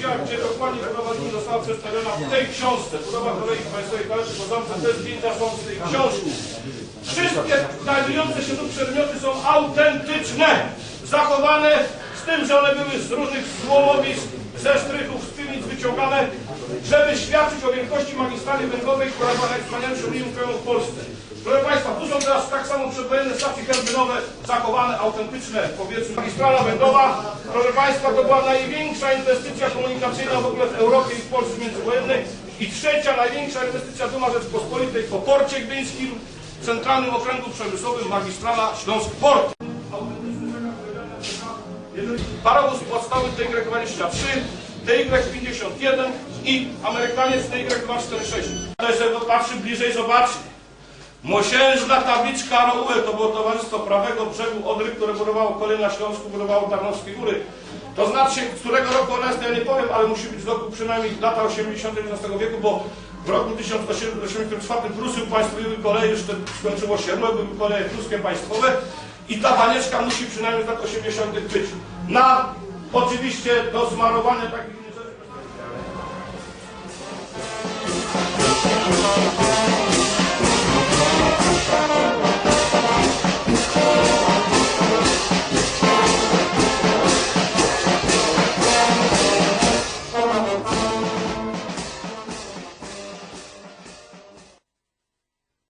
dokładnie budowa linii została przedstawiona w tej książce. Budowa kolei państwowej Kaleszy po zamce, te zdjęcia są z tej książki. Wszystkie znajdujące się tu przedmioty są autentyczne, zachowane z tym, że one były z różnych złomowisk, ze strychów, z piwnic wyciągane, żeby świadczyć o wielkości magistrali węglowej, która była najwspanialszą linią krajową w Polsce. Proszę Państwa, tu są teraz tak samo przedwojenne stacje karbynowe, zachowane, autentyczne w powietrzu. Magistrala węglowa, proszę Państwa, to była największa inwestycja komunikacyjna w ogóle w Europie i w Polsce międzywojennej i trzecia największa inwestycja Duma Rzeczpospolitej po porcie gdyńskim, Centralnym Okręgu Przemysłowym Magistrala Śląsk-Port. Parowóz podstawy TY-23, TY-51 i Amerykaniec TY-246. Ale żeby patrzy bliżej, zobaczy. Mosiężna tabliczka ROUE to było Towarzystwo Prawego Brzegu Odry, które budowało kolej na Śląsku, budowało Tarnowskie Góry. To znaczy, którego roku ona jest, ja nie powiem, ale musi być z roku przynajmniej lata 80. XIX wieku, bo w roku 1884 Prusy upaństwowiły koleje, już skończyło się RUE, były koleje pruskie państwowe i ta banieczka musi przynajmniej z lat 80. być. Na oczywiście do smarowania takich rzeczy.